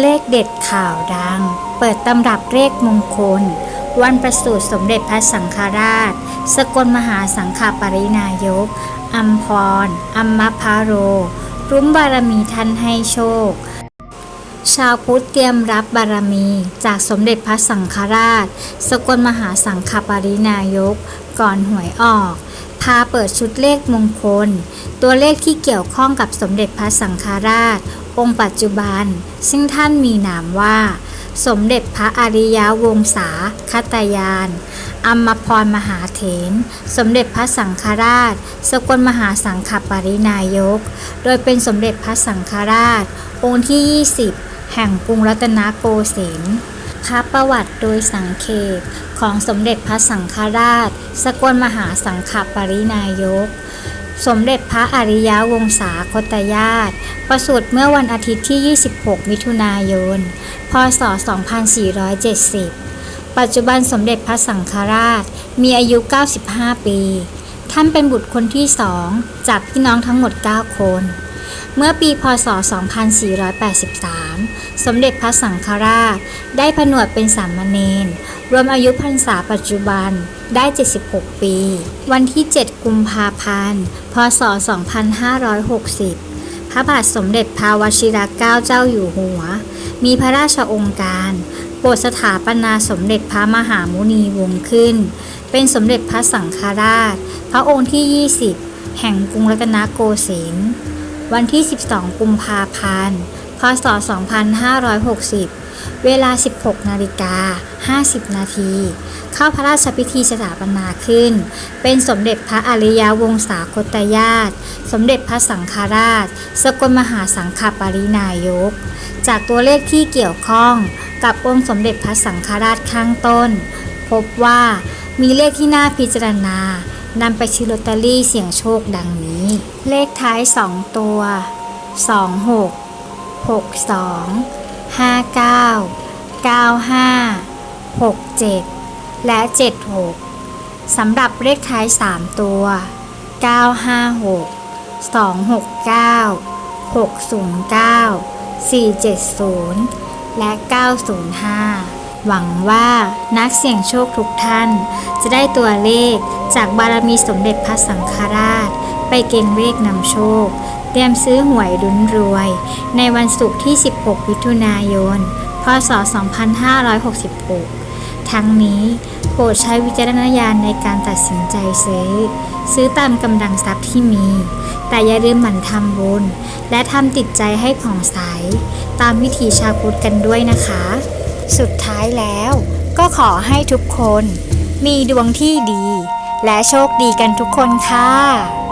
เลขเด็ดข่าวดัง เปิดตำรับเลขมงคล วันประสูติสมเด็จพระสังฆราช สกลมหาสังฆปรินายกอัมพรอัมมพาโร รุ้มบารมีท่านให้โชค ชาวพุทธเตรียมรับบารมี จากสมเด็จพระสังฆราช สกลมหาสังฆปรินายก ก่อนหวยออก พาเปิดชุดเลขมงคล ตัวเลขที่เกี่ยวข้องกับสมเด็จพระสังฆราช องค์ปัจจุบัน ซึ่งท่านมีนามว่า สมเด็จพระอริยวงศาคตยานอมมพรมหาเถรสมเด็จพระสังฆราช สกลมหาสังฆปรินายก โดยเป็นสมเด็จพระสังฆราช องค์ที่ 20 แห่งกรุงรัตนโกสินทร์พระประวัติโดยสังเขปของสมเด็จพระสังฆราช สกลมหาสังฆปรินายก สมเด็จพระอริยวงศาคตญาติ ประสูติเมื่อวันอาทิตย์ที่ 26 มิถุนายน พศ 2470 ปัจจุบันสมเด็จพระสังฆราชมีอายุ 95 ปี ท่านเป็นบุตรคนที่สองจากพี่น้องทั้งหมด 9 คน เมื่อปีพศ 2483 สมเด็จพระสังฆราช ได้ผนวดเป็นสามเณร รวมอายุพรรษาปัจจุบันได้ 76 ปี วันที่ 7 กุมภาพันธ์ พศ 2560 พระบาทสมเด็จพระวชิรเกล้าเจ้าอยู่หัว มีพระราชองค์การโปรดสถาปนาสมเด็จพระมหามุนีวงศ์ขึ้น เป็นสมเด็จพระสังฆราช พระองค์ที่ 20 แห่งกรุงรัตนโกสินทร์ วันที่ 12 กุมภาพันธ์ พศ 2560 เวลา 16 นาฬิกา 50 นาที เข้าพระราชพิธีสถาปนาขึ้น เป็นสมเด็จพระอริยวงศาคตญาติ สมเด็จพระสังฆราช สกลมหาสังฆปรินายก จากตัวเลขที่เกี่ยวข้องกับองค์สมเด็จพระสังฆราชข้างต้น พบว่ามีเลขที่น่าพิจารณานำไปซื้อลอตเตอรี่เสี่ยงโชคดังนี้ เลขท้าย2ตัว 26 62 59 95 67 และ 76 สำหรับเลขท้าย 3 ตัว 956 269 609 470 และ 905 หวังว่านักเสี่ยงโชคทุกท่าน จะได้ตัวเลขจากบารมีสมเด็จพระสังฆราช ไปเก่งเลขนำโชค เตรียมซื้อหวยรุนรวย ในวันศุกร์ที่ 16 มิถุนายน พศ 2566 ทั้งนี้โปรดใช้วิจารณญาณในการตัดสินใจซื้อ ซื้อตามกำลังทรัพย์ที่มี แต่อย่าลืมหมั่นทำบุญ และทำติดใจให้ผ่องใส ตามวิถีชาวพุทธกันด้วยนะคะ สุดท้ายแล้วก็ขอให้ทุกคนมีดวงที่ดี และโชคดีกันทุกคนค่ะ